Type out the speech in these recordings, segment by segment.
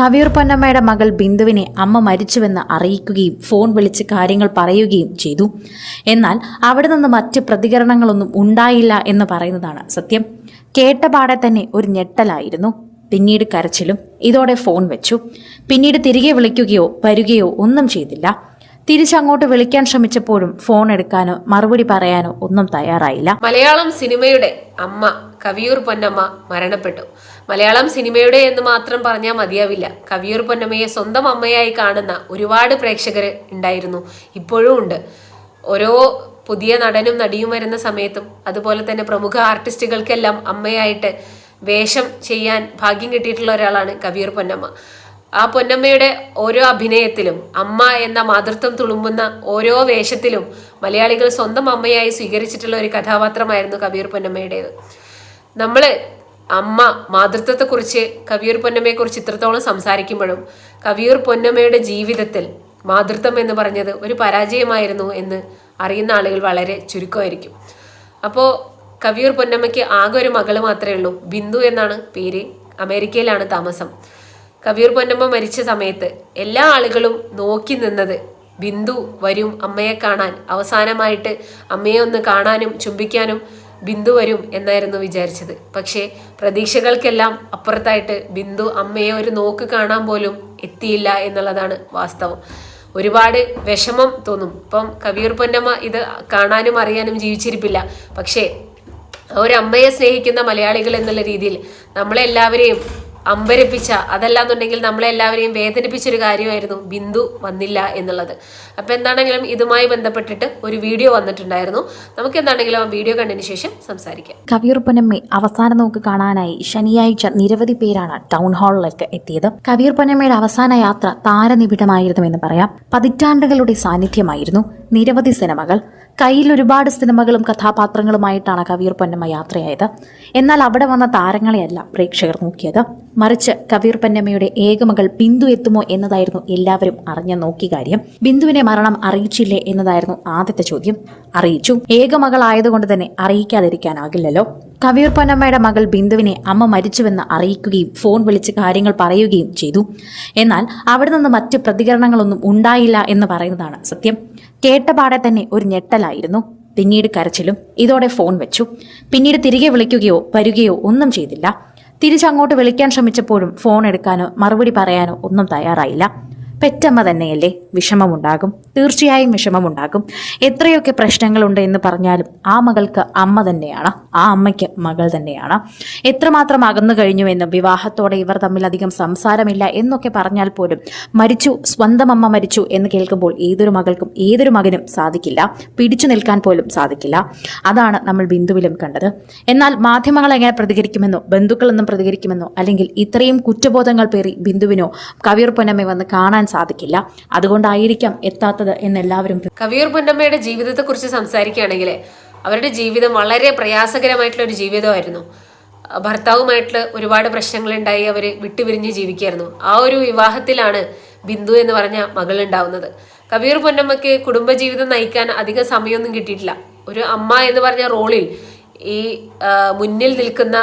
കവിയൂർ പൊന്നമ്മയുടെ മകൾ ബിന്ദുവിനെ അമ്മ മരിച്ചുവെന്ന് അറിയിക്കുകയും ഫോൺ വിളിച്ച് കാര്യങ്ങൾ പറയുകയും ചെയ്തു. എന്നാൽ അവിടെ നിന്ന് മറ്റ് പ്രതികരണങ്ങളൊന്നും ഉണ്ടായില്ല എന്ന് പറയുന്നതാണ് സത്യം. കേട്ട പാടെ തന്നെ ഒരു ഞെട്ടലായിരുന്നു. പിന്നീട് കരച്ചിലും. ഇതോടെ ഫോൺ വെച്ചു. പിന്നീട് തിരികെ വിളിക്കുകയോ വരികയോ ഒന്നും ചെയ്തില്ല. തിരിച്ചങ്ങോട്ട് വിളിക്കാൻ ശ്രമിച്ചപ്പോഴും ഫോൺ എടുക്കാനോ മറുപടി പറയാനോ ഒന്നും തയ്യാറായില്ല. മലയാളം സിനിമയുടെ അമ്മ കവിയൂർ പൊന്നമ്മ മരണപ്പെട്ടു. മലയാളം സിനിമയുടെ എന്ന് മാത്രം പറഞ്ഞാൽ മതിയാവില്ല. കവിയൂർ പൊന്നമ്മയെ സ്വന്തം അമ്മയായി കാണുന്ന ഒരുപാട് പ്രേക്ഷകർ ഉണ്ടായിരുന്നു. ഇപ്പോഴും ഉണ്ട്. ഓരോ പുതിയ നടനും നടിയും വരുന്ന സമയത്തും അതുപോലെ തന്നെ പ്രമുഖ ആർട്ടിസ്റ്റുകൾക്കെല്ലാം അമ്മയായിട്ട് വേഷം ചെയ്യാൻ ഭാഗ്യം കിട്ടിയിട്ടുള്ള ഒരാളാണ് കവിയൂർ പൊന്നമ്മ. ആ പൊന്നമ്മയുടെ ഓരോ അഭിനയത്തിലും അമ്മ എന്ന മാതൃത്വം തുളുമ്പുന്ന ഓരോ വേഷത്തിലും മലയാളികൾ സ്വന്തം അമ്മയായി സ്വീകരിച്ചിട്ടുള്ള ഒരു കഥാപാത്രമായിരുന്നു കബീർ പൊന്നമ്മയുടേത്. നമ്മൾ അമ്മ മാതൃത്വത്തെക്കുറിച്ച് കവിയൂർ പൊന്നമ്മയെക്കുറിച്ച് ഇത്രത്തോളം സംസാരിക്കുമ്പോഴും കവിയൂർ പൊന്നമ്മയുടെ ജീവിതത്തിൽ മാതൃത്വം എന്ന് പറഞ്ഞത് ഒരു പരാജയമായിരുന്നു എന്ന് അറിയുന്ന ആളുകൾ വളരെ ചുരുക്കമായിരിക്കും. അപ്പോൾ കവിയൂർ പൊന്നമ്മയ്ക്ക് ആകെ ഒരു മകൾ മാത്രമേ ഉള്ളൂ. ബിന്ദു എന്നാണ് പേര്. അമേരിക്കയിലാണ് താമസം. കവിയൂർ പൊന്നമ്മ മരിച്ച സമയത്ത് എല്ലാ ആളുകളും നോക്കി നിന്നത് ബിന്ദു വരും അമ്മയെ കാണാൻ അവസാനമായിട്ട് അമ്മയെ ഒന്ന് കാണാനും ചുംബിക്കാനും ബിന്ദു വരും എന്നായിരുന്നു വിചാരിച്ചത്. പക്ഷേ പ്രതീക്ഷകൾക്കെല്ലാം അപ്പുറത്തായിട്ട് ബിന്ദു അമ്മയെ ഒരു നോക്ക് കാണാൻ പോലും എത്തിയില്ല എന്നുള്ളതാണ് വാസ്തവം. ഒരുപാട് വിഷമം തോന്നും. ഇപ്പം കവിയൂർ പൊന്നമ്മ ഇത് കാണാനും അറിയാനും ജീവിച്ചിരിപ്പില്ല. പക്ഷേ ഒരമ്മയെ സ്നേഹിക്കുന്ന മലയാളികൾ എന്നുള്ള രീതിയിൽ നമ്മളെല്ലാവരെയും അമ്പരപ്പിച്ച അതല്ലാന്നുണ്ടെങ്കിൽ നമ്മളെല്ലാവരെയും വേദനിപ്പിച്ചൊരു കാര്യമായിരുന്നു ബിന്ദു വന്നില്ല എന്നുള്ളത്. അപ്പോൾ എന്താണെങ്കിലും ഇതുമായി ബന്ധപ്പെട്ടിട്ട് ഒരു വീഡിയോ വന്നിട്ടുണ്ടായിരുന്നു. നമുക്ക് എന്താണെങ്കിലും ആ വീഡിയോ കണ്ടതിന് ശേഷം സംസാരിക്കാം. കവിയൂർ അവസാനം നോക്ക് കാണാനായി ശനിയാഴ്ച നിരവധി പേരാണ് ടൗൺ ഹാളിലേക്ക് എത്തിയത്. കവിയൂർ പൊന്നമ്മയുടെ അവസാന യാത്ര താരനിബിഡമായിരുന്നു എന്ന് പറയാം. പതിറ്റാണ്ടുകളുടെ സാന്നിധ്യമായിരുന്നു നിരവധി സിനിമകൾ. കയ്യിൽ ഒരുപാട് സിനിമകളും കഥാപാത്രങ്ങളുമായിട്ടാണ് കവിയൂർ പൊന്നമ്മ യാത്രയായത്. എന്നാൽ അവിടെ വന്ന താരങ്ങളെയല്ല പ്രേക്ഷകർ നോക്കിയത്. മറിച്ച് കവിയൂർ പൊന്നമ്മയുടെ ഏകമകൾ ബിന്ദു എത്തുമോ എന്നതായിരുന്നു എല്ലാവരും അറിഞ്ഞ നോക്കി കാര്യം. ബിന്ദുവിനെ മരണം അറിയിച്ചില്ലേ എന്നതായിരുന്നു ആദ്യത്തെ ചോദ്യം. അറിയിച്ചു. ഏകമകളായതുകൊണ്ട് തന്നെ അറിയിക്കാതിരിക്കാനാകില്ലല്ലോ. കവിയൂർ പൊന്നമ്മയുടെ മകൾ ബിന്ദുവിനെ അമ്മ മരിച്ചുവെന്ന് അറിയിക്കുകയും ഫോൺ വിളിച്ച് കാര്യങ്ങൾ പറയുകയും ചെയ്തു. എന്നാൽ അവിടെ നിന്ന് മറ്റ് പ്രതികരണങ്ങളൊന്നും ഉണ്ടായില്ല എന്ന് പറയുന്നതാണ് സത്യം. കേട്ട പാടെ തന്നെ ഒരു ഞെട്ടലായിരുന്നു. പിന്നീട് കരച്ചിലും ഇതോടെ ഫോൺ വെച്ചു. പിന്നീട് തിരികെ വിളിക്കുകയോ വരികയോ ഒന്നും ചെയ്തില്ല. തിരിച്ചങ്ങോട്ട് വിളിക്കാൻ ശ്രമിച്ചപ്പോഴും ഫോൺ എടുക്കാനോ മറുപടി പറയാനോ ഒന്നും തയ്യാറായില്ല. പെറ്റമ്മ തന്നെയല്ലേ വിഷമമുണ്ടാകും. തീർച്ചയായും വിഷമമുണ്ടാകും. എത്രയൊക്കെ പ്രശ്നങ്ങളുണ്ട് എന്ന് പറഞ്ഞാലും ആ മകൾക്ക് അമ്മ തന്നെയാണ്. ആ അമ്മയ്ക്ക് മകൾ തന്നെയാണ്. എത്രമാത്രം അകന്നു എന്ന് വിവാഹത്തോടെ ഇവർ തമ്മിൽ അധികം സംസാരമില്ല എന്നൊക്കെ പറഞ്ഞാൽ പോലും മരിച്ചു സ്വന്തം അമ്മ മരിച്ചു എന്ന് കേൾക്കുമ്പോൾ ഏതൊരു മകൾക്കും ഏതൊരു മകനും സാധിക്കില്ല. പിടിച്ചു നിൽക്കാൻ പോലും സാധിക്കില്ല. അതാണ് നമ്മൾ ബിന്ദുവിലും കണ്ടത്. എന്നാൽ മാധ്യമങ്ങൾ എങ്ങനെ പ്രതികരിക്കുമെന്നോ ബന്ധുക്കളൊന്നും പ്രതികരിക്കുമെന്നോ അല്ലെങ്കിൽ ഇത്രയും കുറ്റബോധങ്ങൾ പേറി ബിന്ദുവിനോ കവിർ പൊന്നമ്മ വന്ന് കാണാൻ സാധിക്കില്ല. അതുകൊണ്ടായിരിക്കാം എത്താത്തത് എന്നെല്ലാവരും കവിയൂർ പൊന്നമ്മയുടെ ജീവിതത്തെക്കുറിച്ച് സംസാരിക്കുകയാണെങ്കിൽ അവരുടെ ജീവിതം വളരെ പ്രയാസകരമായിട്ടുള്ള ഒരു ജീവിതമായിരുന്നു. ഭർത്താവുമായിട്ട് ഒരുപാട് പ്രശ്നങ്ങളുണ്ടായി അവർ വിട്ടുപിരിഞ്ഞ് ജീവിക്കുകയായിരുന്നു ആ ഒരു വിവാഹത്തിലാണ് ബിന്ദു എന്ന് പറഞ്ഞ മകൾ ഉണ്ടാവുന്നത് കവിയൂർ പൊന്നമ്മയ്ക്ക് കുടുംബജീവിതം നയിക്കാൻ അധികം സമയമൊന്നും കിട്ടിയിട്ടില്ല. ഒരു അമ്മ എന്ന് പറഞ്ഞ റോളിൽ ഈ മുന്നിൽ നിൽക്കുന്ന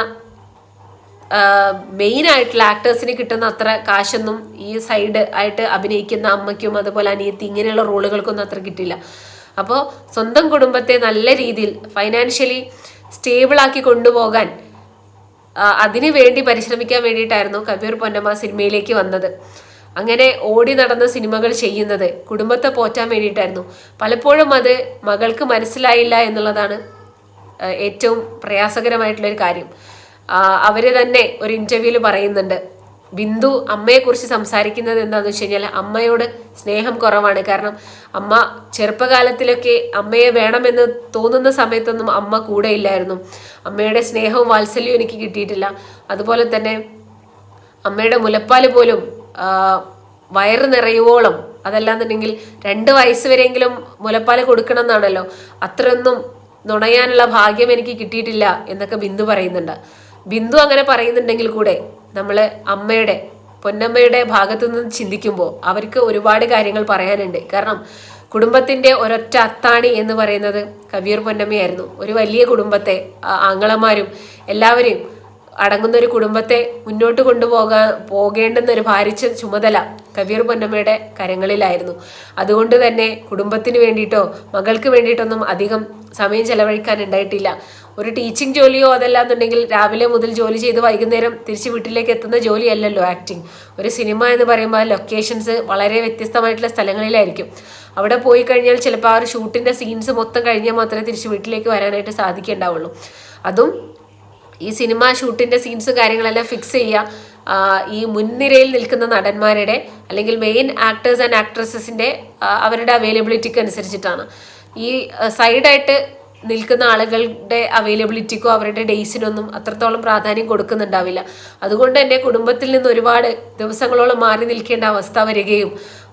മെയിൻ ആയിട്ടുള്ള ആക്ടേഴ്സിന് കിട്ടുന്ന അത്ര കാശൊന്നും ഈ സൈഡ് ആയിട്ട് അഭിനയിക്കുന്ന അമ്മയ്ക്കും അതുപോലെ അനിയത്തി ഇങ്ങനെയുള്ള റോളുകൾക്കൊന്നും അത്ര കിട്ടില്ല അപ്പോൾ സ്വന്തം കുടുംബത്തെ നല്ല രീതിയിൽ ഫൈനാൻഷ്യലി സ്റ്റേബിളാക്കി കൊണ്ടുപോകാൻ അതിനു വേണ്ടി പരിശ്രമിക്കാൻ വേണ്ടിയിട്ടായിരുന്നു കബീർ പൊന്നമ്മ സിനിമയിലേക്ക് വന്നത്. അങ്ങനെ ഓടി നടന്ന സിനിമകൾ ചെയ്യുന്നത് കുടുംബത്തെ പോറ്റാൻ വേണ്ടിയിട്ടായിരുന്നു. പലപ്പോഴും അത് മകൾക്ക് മനസ്സിലായില്ല എന്നുള്ളതാണ് ഏറ്റവും പ്രയാസകരമായിട്ടുള്ളൊരു കാര്യം. അവർ തന്നെ ഒരു ഇന്റർവ്യൂൽ പറയുന്നുണ്ട്. ബിന്ദു അമ്മയെ കുറിച്ച് സംസാരിക്കുന്നത് എന്താണെന്ന് വെച്ച് കഴിഞ്ഞാൽ അമ്മയോട് സ്നേഹം കുറവാണ്. കാരണം അമ്മ ചെറുപ്പകാലത്തിലൊക്കെ അമ്മയെ വേണമെന്ന് തോന്നുന്ന സമയത്തൊന്നും അമ്മ കൂടെ ഇല്ലായിരുന്നു. അമ്മയുടെ സ്നേഹവും വാത്സല്യവും എനിക്ക് കിട്ടിയിട്ടില്ല. അതുപോലെ തന്നെ അമ്മയുടെ മുലപ്പാൽ പോലും വയറ് നിറയുവോളം അതല്ലാന്നുണ്ടെങ്കിൽ രണ്ട് വയസ്സ് വരെയെങ്കിലും മുലപ്പാൽ കൊടുക്കണം എന്നാണല്ലോ അത്രയൊന്നും നുണയാനുള്ള ഭാഗ്യം എനിക്ക് കിട്ടിയിട്ടില്ല എന്നൊക്കെ ബിന്ദു പറയുന്നുണ്ട്. ബിന്ദു അങ്ങനെ പറയുന്നുണ്ടെങ്കിൽ കൂടെ നമ്മൾ അമ്മയുടെ പൊന്നമ്മയുടെ ഭാഗത്തു നിന്ന് ചിന്തിക്കുമ്പോൾ അവർക്ക് ഒരുപാട് കാര്യങ്ങൾ പറയാനുണ്ട്. കാരണം കുടുംബത്തിന്റെ ഒരൊറ്റ അത്താണി എന്ന് പറയുന്നത് കവിയർ പൊന്നമ്മയായിരുന്നു. ഒരു വലിയ കുടുംബത്തെ ആങ്ങളമാരും എല്ലാവരെയും അടങ്ങുന്ന ഒരു കുടുംബത്തെ മുന്നോട്ട് കൊണ്ടുപോകാൻ പോകേണ്ടുന്ന ഒരു ഭാരിച്ച ചുമതല കബീർ പൊന്നമ്മയുടെ കരങ്ങളിലായിരുന്നു. അതുകൊണ്ട് തന്നെ കുടുംബത്തിന് വേണ്ടിയിട്ടോ മകൾക്ക് വേണ്ടിയിട്ടൊന്നും അധികം സമയം ചെലവഴിക്കാൻ ഉണ്ടായിട്ടില്ല. ഒരു ടീച്ചിങ് ജോലിയോ അതല്ലാന്നുണ്ടെങ്കിൽ രാവിലെ മുതൽ ജോലി ചെയ്ത് വൈകുന്നേരം തിരിച്ച് വീട്ടിലേക്ക് എത്തുന്ന ജോലിയല്ലല്ലോ ആക്ടിങ് ഒരു സിനിമ എന്ന് പറയുമ്പോൾ ലൊക്കേഷൻസ് വളരെ വ്യത്യസ്തമായിട്ടുള്ള സ്ഥലങ്ങളിലായിരിക്കും. അവിടെ പോയി കഴിഞ്ഞാൽ ചിലപ്പോൾ ആ ഒരു ഷൂട്ടിന്റെ സീൻസ് മൊത്തം കഴിഞ്ഞാൽ മാത്രമേ തിരിച്ച് വീട്ടിലേക്ക് വരാനായിട്ട് സാധിക്കേണ്ടാവുള്ളൂ അതും ഈ സിനിമ ഷൂട്ടിന്റെ സീൻസ് കാര്യങ്ങളെല്ലാം ഫിക്സ് ചെയ്യുക ഈ മുൻനിരയിൽ നിൽക്കുന്ന നടന്മാരുടെ അല്ലെങ്കിൽ മെയിൻ ആക്ടേഴ്സ് ആൻഡ് ആക്ട്രസസിന്റെ അവരുടെ അവൈലബിലിറ്റിക്ക് അനുസരിച്ചിട്ടാണ്. ഈ സൈഡായിട്ട് നിൽക്കുന്ന ആളുകളുടെ അവൈലബിലിറ്റിക്കോ അവരുടെ ഡേയ്സിനൊന്നും അത്രത്തോളം പ്രാധാന്യം കൊടുക്കുന്നുണ്ടാവില്ല. അതുകൊണ്ട് തന്നെ കുടുംബത്തിൽ നിന്ന് ഒരുപാട് ദിവസങ്ങളോളം മാറി നിൽക്കേണ്ട അവസ്ഥ വരികയും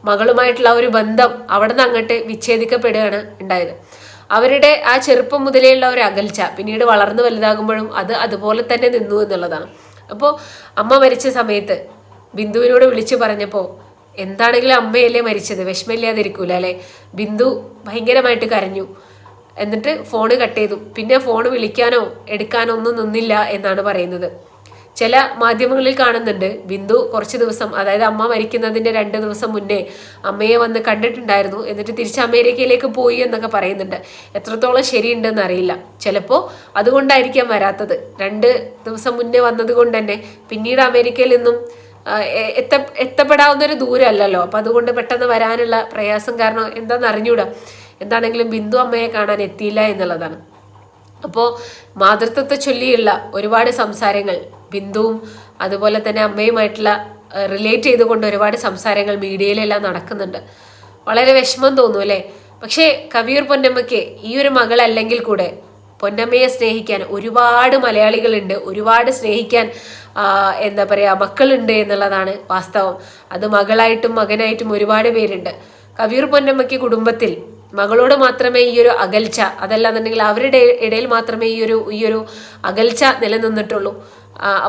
മകളുമായിട്ടുള്ള ഒരു ബന്ധം അവിടെ നിന്ന് അങ്ങോട്ട് വിച്ഛേദിക്കപ്പെടുകയാണ് ഉണ്ടായത്. അവരുടെ ആ ചെറുപ്പം മുതലേയുള്ള ഒരു അകൽച്ച പിന്നീട് വളർന്നു വലുതാകുമ്പോഴും അത് അതുപോലെ തന്നെ നിന്നു എന്നുള്ളതാണ്. അപ്പോൾ അമ്മ മരിച്ച സമയത്ത് ബിന്ദുവിനോട് വിളിച്ചു പറഞ്ഞപ്പോൾ എന്താണെങ്കിലും അമ്മയല്ലേ മരിച്ചത്? വിഷമില്ലാതിരിക്കൂല അല്ലേ? ബിന്ദു ഭയങ്കരമായിട്ട് കരഞ്ഞു. എന്നിട്ട് ഫോണ് കട്ട് ചെയ്തു. പിന്നെ ഫോൺ വിളിക്കാനോ എടുക്കാനോ ഒന്നും നിന്നില്ല എന്നാണ് പറയുന്നത്. ചില മാധ്യമങ്ങളിൽ കാണുന്നുണ്ട്. ബിന്ദു കുറച്ച് ദിവസം അതായത് അമ്മ മരിക്കുന്നതിന്റെ രണ്ട് ദിവസം മുന്നേ അമ്മയെ വന്ന് കണ്ടിട്ടുണ്ടായിരുന്നു. എന്നിട്ട് തിരിച്ച് അമേരിക്കയിലേക്ക് പോയി എന്നൊക്കെ പറയുന്നുണ്ട്. എത്രത്തോളം ശരിയുണ്ടെന്ന് അറിയില്ല. ചിലപ്പോൾ അതുകൊണ്ടായിരിക്കാം വരാത്തത്. രണ്ട് ദിവസം മുന്നേ വന്നത് കൊണ്ട് തന്നെ പിന്നീട് അമേരിക്കയിൽ നിന്നും എത്ത എത്തപ്പെടാവുന്ന ഒരു ദൂരമല്ലല്ലോ. അപ്പം അതുകൊണ്ട് പെട്ടെന്ന് വരാനുള്ള പ്രയാസം കാരണം എന്താണെന്ന് അറിഞ്ഞൂടാ. എന്താണെങ്കിലും ബിന്ദു അമ്മയെ കാണാൻ എത്തിയില്ല എന്നുള്ളതാണ്. അപ്പോൾ മാതൃത്വത്തെ ചൊല്ലിയുള്ള ഒരുപാട് സംസാരങ്ങൾ ബിന്ദുവും അതുപോലെ തന്നെ അമ്മയുമായിട്ടുള്ള റിലേറ്റ് ചെയ്തുകൊണ്ട് ഒരുപാട് സംസാരങ്ങൾ മീഡിയയിലെല്ലാം നടക്കുന്നുണ്ട്. വളരെ വിഷമം തോന്നും അല്ലേ? പക്ഷേ കവിയൂർ പൊന്നമ്മയ്ക്ക് ഈ ഒരു മകളല്ലെങ്കിൽ കൂടെ പൊന്നമ്മയെ സ്നേഹിക്കാൻ ഒരുപാട് മലയാളികളുണ്ട് ഒരുപാട് സ്നേഹിക്കാൻ എന്താ പറയുക മക്കളുണ്ട് എന്നുള്ളതാണ് വാസ്തവം. അത് മകളായിട്ടും മകനായിട്ടും ഒരുപാട് പേരുണ്ട്. കവിയൂർ പൊന്നമ്മയ്ക്ക് കുടുംബത്തിൽ മകളോട് മാത്രമേ ഈ ഒരു അകൽച്ച അതല്ലാന്നുണ്ടെങ്കിൽ അവരുടെ ഇടയിൽ മാത്രമേ ഈ ഒരു ഈ ഒരു അകൽച്ച നിലനിന്നിട്ടുള്ളൂ.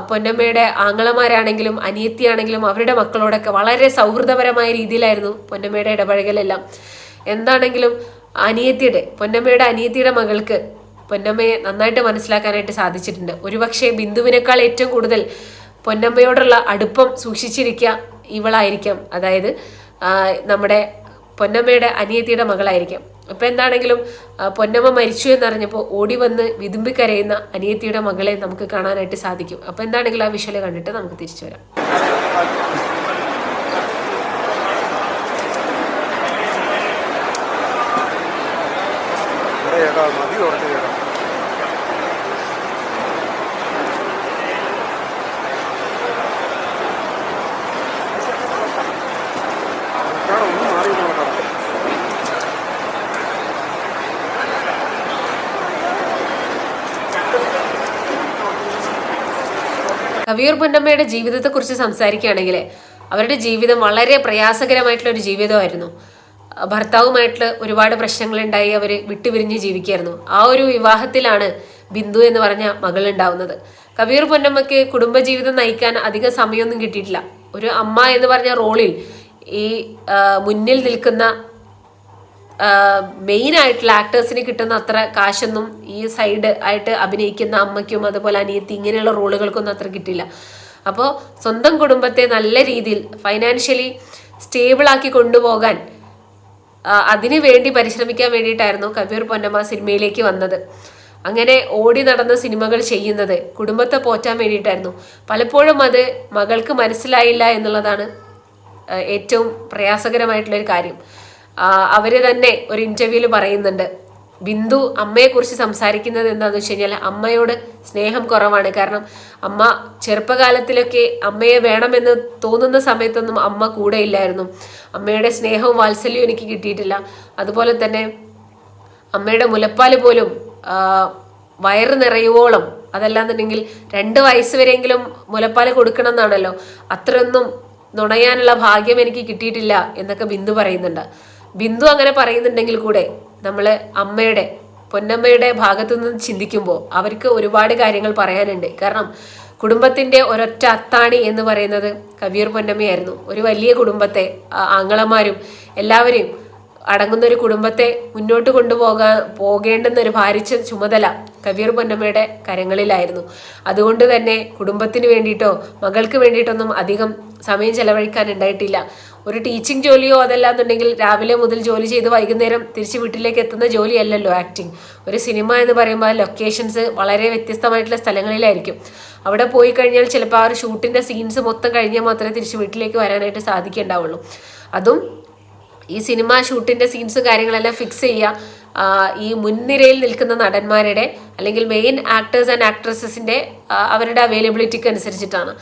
പൊന്നമ്മയുടെ ആങ്ങളമാരാണെങ്കിലും അനിയത്തിയാണെങ്കിലും അവരുടെ മക്കളോടൊക്കെ വളരെ സൗഹൃദപരമായ രീതിയിലായിരുന്നു പൊന്നമ്മയുടെ ഇടപഴകലെല്ലാം. എന്താണെങ്കിലും അനിയത്തിയുടെ പൊന്നമ്മയുടെ അനിയത്തിയുടെ മകൾക്ക് പൊന്നമ്മയെ നന്നായിട്ട് മനസ്സിലാക്കാനായിട്ട് സാധിച്ചിട്ടുണ്ട്. ഒരുപക്ഷെ ബിന്ദുവിനേക്കാൾ ഏറ്റവും കൂടുതൽ പൊന്നമ്മയോടുള്ള അടുപ്പം സൂക്ഷിച്ചിരിക്കുക ഇവളായിരിക്കാം. അതായത് നമ്മുടെ പൊന്നമ്മയുടെ അനിയത്തിയുടെ മകളായിരിക്കാം. അപ്പം എന്താണെങ്കിലും പൊന്നമ്മ മരിച്ചു എന്നറിഞ്ഞപ്പോൾ ഓടി വന്ന് വിതുമ്പി കരയുന്ന അനിയത്തിയുടെ മകളെ നമുക്ക് കാണാനായിട്ട് സാധിക്കും. അപ്പോൾ എന്താണെങ്കിലും ആ വിഷ്വൽ കണ്ടിട്ട് നമുക്ക് തിരിച്ചു വരാം ഇവിടെ ചേട്ടാ മതി കുറച്ച് ചേട്ടാ ചേട്ടാ ഒന്ന് മാറി നോക്കാം കവിയൂർ പൊന്നമ്മയുടെ ജീവിതത്തെക്കുറിച്ച് സംസാരിക്കുകയാണെങ്കിൽ അവരുടെ ജീവിതം വളരെ പ്രയാസകരമായിട്ടുള്ള ഒരു ജീവിതമായിരുന്നു. ഭർത്താവുമായിട്ട് ഒരുപാട് പ്രശ്നങ്ങളുണ്ടായി അവർ വിട്ടുപിരിഞ്ഞ് ജീവിക്കുകയായിരുന്നു. ആ ഒരു വിവാഹത്തിലാണ് ബിന്ദു എന്ന് പറഞ്ഞ മകൾ ഉണ്ടാവുന്നത് കവിയൂർ പൊന്നമ്മയ്ക്ക് കുടുംബജീവിതം നയിക്കാൻ അധികം സമയമൊന്നും കിട്ടിയിട്ടില്ല. ഒരു അമ്മ എന്ന് പറഞ്ഞ റോളിൽ ഈ മുന്നിൽ നിൽക്കുന്ന മെയിൻ ആയിട്ടുള്ള ആക്ടേഴ്സിന് കിട്ടുന്ന അത്ര കാശൊന്നും ഈ സൈഡ് ആയിട്ട് അഭിനയിക്കുന്ന അമ്മയ്ക്കും അതുപോലെ അനിയത്തി ഇങ്ങനെയുള്ള റോളുകൾക്കൊന്നും അത്ര കിട്ടില്ല അപ്പോൾ സ്വന്തം കുടുംബത്തെ നല്ല രീതിയിൽ ഫൈനാൻഷ്യലി സ്റ്റേബിളാക്കി കൊണ്ടുപോകാൻ അതിനു വേണ്ടി പരിശ്രമിക്കാൻ വേണ്ടിയിട്ടായിരുന്നു കബീർ പൊന്നമ്മ സിനിമയിലേക്ക് വന്നത്. അങ്ങനെ ഓടി നടന്ന സിനിമകൾ ചെയ്യുന്നത് കുടുംബത്തെ പോറ്റാൻ വേണ്ടിയിട്ടായിരുന്നു. പലപ്പോഴും അത് മകൾക്ക് മനസ്സിലായില്ല എന്നുള്ളതാണ് ഏറ്റവും പ്രയാസകരമായിട്ടുള്ളൊരു കാര്യം. അവർ തന്നെ ഒരു ഇന്റർവ്യൂൽ പറയുന്നുണ്ട്. ബിന്ദു അമ്മയെ കുറിച്ച് സംസാരിക്കുന്നത് എന്താണെന്ന് വെച്ച് കഴിഞ്ഞാൽ അമ്മയോട് സ്നേഹം കുറവാണ്. കാരണം അമ്മ ചെറുപ്പകാലത്തിലൊക്കെ അമ്മയെ വേണമെന്ന് തോന്നുന്ന സമയത്തൊന്നും അമ്മ കൂടെ ഇല്ലായിരുന്നു. അമ്മയുടെ സ്നേഹവും വാത്സല്യവും എനിക്ക് കിട്ടിയിട്ടില്ല. അതുപോലെ തന്നെ അമ്മയുടെ മുലപ്പാൽ പോലും വയറ് നിറയുവോളം അതല്ലാന്നുണ്ടെങ്കിൽ രണ്ട് വയസ്സ് വരെയെങ്കിലും മുലപ്പാൽ കൊടുക്കണം എന്നാണല്ലോ അത്രയൊന്നും നുണയാനുള്ള ഭാഗ്യം എനിക്ക് കിട്ടിയിട്ടില്ല എന്നൊക്കെ ബിന്ദു പറയുന്നുണ്ട്. ബിന്ദു അങ്ങനെ പറയുന്നുണ്ടെങ്കിൽ കൂടെ നമ്മൾ അമ്മയുടെ പൊന്നമ്മയുടെ ഭാഗത്തു നിന്ന് ചിന്തിക്കുമ്പോൾ അവർക്ക് ഒരുപാട് കാര്യങ്ങൾ പറയാനുണ്ട്. കാരണം കുടുംബത്തിന്റെ ഒരൊറ്റ അത്താണി എന്ന് പറയുന്നത് കവിയർ പൊന്നമ്മയായിരുന്നു. ഒരു വലിയ കുടുംബത്തെ ആങ്ങളമാരും എല്ലാവരെയും അടങ്ങുന്ന ഒരു കുടുംബത്തെ മുന്നോട്ട് കൊണ്ടുപോകാൻ പോകേണ്ടുന്ന ഒരു ഭാരിച്ച ചുമതല കവിയർ പൊന്നമ്മയുടെ കരങ്ങളിലായിരുന്നു. അതുകൊണ്ട് തന്നെ കുടുംബത്തിന് വേണ്ടിയിട്ടോ മകൾക്ക് വേണ്ടിയിട്ടൊന്നും അധികം സമയം ചെലവഴിക്കാൻ ഉണ്ടായിട്ടില്ല ഒരു ടീച്ചിങ് ജോലിയോ അതല്ലാന്നുണ്ടെങ്കിൽ രാവിലെ മുതൽ ജോലി ചെയ്ത് വൈകുന്നേരം തിരിച്ച് വീട്ടിലേക്ക് എത്തുന്ന ജോലിയല്ലല്ലോ ആക്ടിങ് ഒരു സിനിമ എന്ന് പറയുമ്പോൾ ലൊക്കേഷൻസ് വളരെ വ്യത്യസ്തമായിട്ടുള്ള സ്ഥലങ്ങളിലായിരിക്കും. അവിടെ പോയി കഴിഞ്ഞാൽ ചിലപ്പോൾ ആ ഒരു ഷൂട്ടിന്റെ സീൻസ് മൊത്തം കഴിഞ്ഞാൽ മാത്രമേ തിരിച്ച് വീട്ടിലേക്ക് വരാനായിട്ട് സാധിക്കേണ്ടാവുള്ളൂ അതും ഈ സിനിമ ഷൂട്ടിന്റെ സീൻസ് കാര്യങ്ങളെല്ലാം ഫിക്സ് ചെയ്യുക ഈ മുൻനിരയിൽ നിൽക്കുന്ന നടന്മാരുടെ അല്ലെങ്കിൽ മെയിൻ ആക്ടേഴ്സ് ആൻഡ് ആക്ട്രസസിന്റെ അവരുടെ അവൈലബിലിറ്റിക്ക് അനുസരിച്ചിട്ടാണ്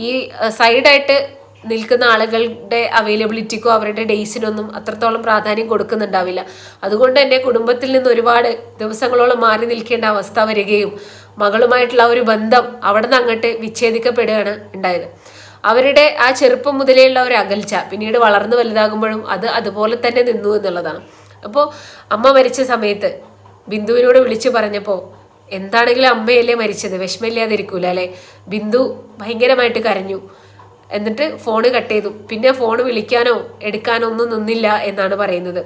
ഈ സൈഡായിട്ട് നിൽക്കുന്ന ആളുകളുടെ അവൈലബിലിറ്റിക്കോ അവരുടെ ഡേയ്സിനൊന്നും അത്രത്തോളം പ്രാധാന്യം കൊടുക്കുന്നുണ്ടാവില്ല. അതുകൊണ്ട് തന്നെ കുടുംബത്തിൽ നിന്ന് ഒരുപാട് ദിവസങ്ങളോളം മാറി നിൽക്കേണ്ട അവസ്ഥ വരികയും മകളുമായിട്ടുള്ള ഒരു ബന്ധം അവിടെ നിന്ന് അങ്ങോട്ട് വിച്ഛേദിക്കപ്പെടുകയാണ് ഉണ്ടായത്. അവരുടെ ആ ചെറുപ്പം മുതലേയുള്ള ഒരു അകൽച്ച പിന്നീട് വളർന്നു വലുതാകുമ്പോഴും അത് അതുപോലെ തന്നെ നിന്നു എന്നുള്ളതാണ്. അപ്പോൾ അമ്മ മരിച്ച സമയത്ത് ബിന്ദുവിനോട് വിളിച്ചു പറഞ്ഞപ്പോൾ എന്താണെങ്കിലും അമ്മയല്ലേ മരിച്ചത്? വിഷമില്ലാതിരിക്കൂല അല്ലേ? ബിന്ദു ഭയങ്കരമായിട്ട് കരഞ്ഞു. എന്നിട്ട് ഫോണ് കട്ട് ചെയ്തു. പിന്നെ ഫോൺ വിളിക്കാനോ എടുക്കാനോ ഒന്നും നിന്നില്ല എന്നാണ് പറയുന്നത്.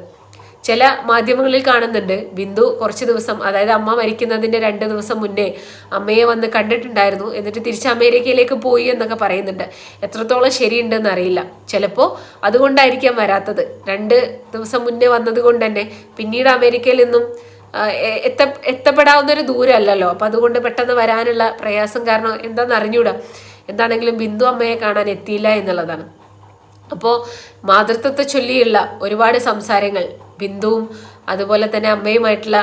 ചില മാധ്യമങ്ങളിൽ കാണുന്നുണ്ട്. ബിന്ദു കുറച്ച് ദിവസം അതായത് അമ്മ മരിക്കുന്നതിന്റെ രണ്ട് ദിവസം മുന്നേ അമ്മയെ വന്ന് കണ്ടിട്ടുണ്ടായിരുന്നു. എന്നിട്ട് തിരിച്ച് അമേരിക്കയിലേക്ക് പോയി എന്നൊക്കെ പറയുന്നുണ്ട്. എത്രത്തോളം ശരിയുണ്ടെന്ന് അറിയില്ല. ചിലപ്പോൾ അതുകൊണ്ടായിരിക്കാം വരാത്തത്. രണ്ട് ദിവസം മുന്നേ വന്നത് കൊണ്ട് തന്നെ പിന്നീട് അമേരിക്കയിൽ നിന്നും എത്ത എത്തപ്പെടാവുന്ന ഒരു ദൂരമല്ലല്ലോ. അപ്പം അതുകൊണ്ട് പെട്ടെന്ന് വരാനുള്ള പ്രയാസം കാരണം എന്താണെന്ന് അറിഞ്ഞൂടാ. എന്താണെങ്കിലും ബിന്ദു അമ്മയെ കാണാൻ എത്തിയില്ല എന്നുള്ളതാണ്. അപ്പോൾ മാതൃത്വത്തെ ചൊല്ലിയുള്ള ഒരുപാട് സംസാരങ്ങൾ ബിന്ദുവും അതുപോലെ തന്നെ അമ്മയുമായിട്ടുള്ള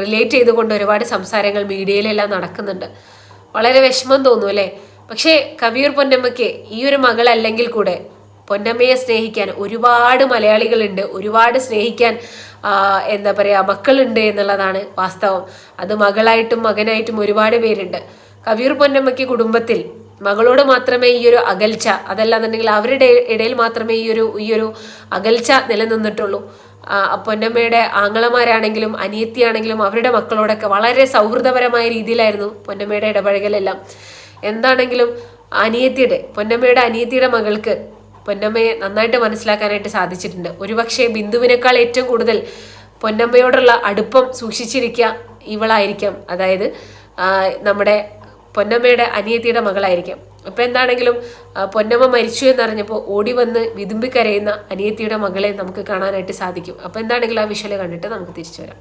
റിലേറ്റ് ചെയ്തുകൊണ്ട് ഒരുപാട് സംസാരങ്ങൾ മീഡിയയിലെല്ലാം നടക്കുന്നുണ്ട്. വളരെ വിഷമം തോന്നും അല്ലേ? പക്ഷേ കവിയൂർ പൊന്നമ്മയ്ക്ക് ഈ ഒരു മകളല്ലെങ്കിൽ കൂടെ പൊന്നമ്മയെ സ്നേഹിക്കാൻ ഒരുപാട് മലയാളികളുണ്ട് ഒരുപാട് സ്നേഹിക്കാൻ എന്താ പറയുക മക്കളുണ്ട് എന്നുള്ളതാണ് വാസ്തവം. അത് മകളായിട്ടും മകനായിട്ടും ഒരുപാട് പേരുണ്ട്. കവിയൂർ പൊന്നമ്മയ്ക്ക് കുടുംബത്തിൽ മകളോട് മാത്രമേ ഈ ഒരു അകൽച്ച അതല്ലാന്നുണ്ടെങ്കിൽ അവരുടെ ഇടയിൽ മാത്രമേ ഈ ഒരു ഈ ഒരു അകൽച്ച നിലനിന്നിട്ടുള്ളൂ. പൊന്നമ്മയുടെ ആങ്ങളമാരാണെങ്കിലും അനിയത്തിയാണെങ്കിലും അവരുടെ മക്കളോടൊക്കെ വളരെ സൗഹൃദപരമായ രീതിയിലായിരുന്നു പൊന്നമ്മയുടെ ഇടപഴകലെല്ലാം. എന്താണെങ്കിലും അനിയത്തിയുടെ പൊന്നമ്മയുടെ അനിയത്തിയുടെ മകൾക്ക് പൊന്നമ്മയെ നന്നായിട്ട് മനസ്സിലാക്കാനായിട്ട് സാധിച്ചിട്ടുണ്ട്. ഒരുപക്ഷെ ബിന്ദുവിനേക്കാൾ ഏറ്റവും കൂടുതൽ പൊന്നമ്മയോടുള്ള അടുപ്പം സൂക്ഷിച്ചിരിക്കുക ഇവളായിരിക്കാം. അതായത് നമ്മുടെ പൊന്നമ്മയുടെ അനിയത്തിയുടെ മകളായിരിക്കാം. അപ്പം എന്താണെങ്കിലും പൊന്നമ്മ മരിച്ചു എന്നറിഞ്ഞപ്പോൾ ഓടി വന്ന് വിതുമ്പിക്കരയുന്ന അനിയത്തിയുടെ മകളെ നമുക്ക് കാണാനായിട്ട് സാധിക്കും. അപ്പോൾ എന്താണെങ്കിലും ആ വിഷൽ കണ്ടിട്ട് നമുക്ക് തിരിച്ചു വരാം.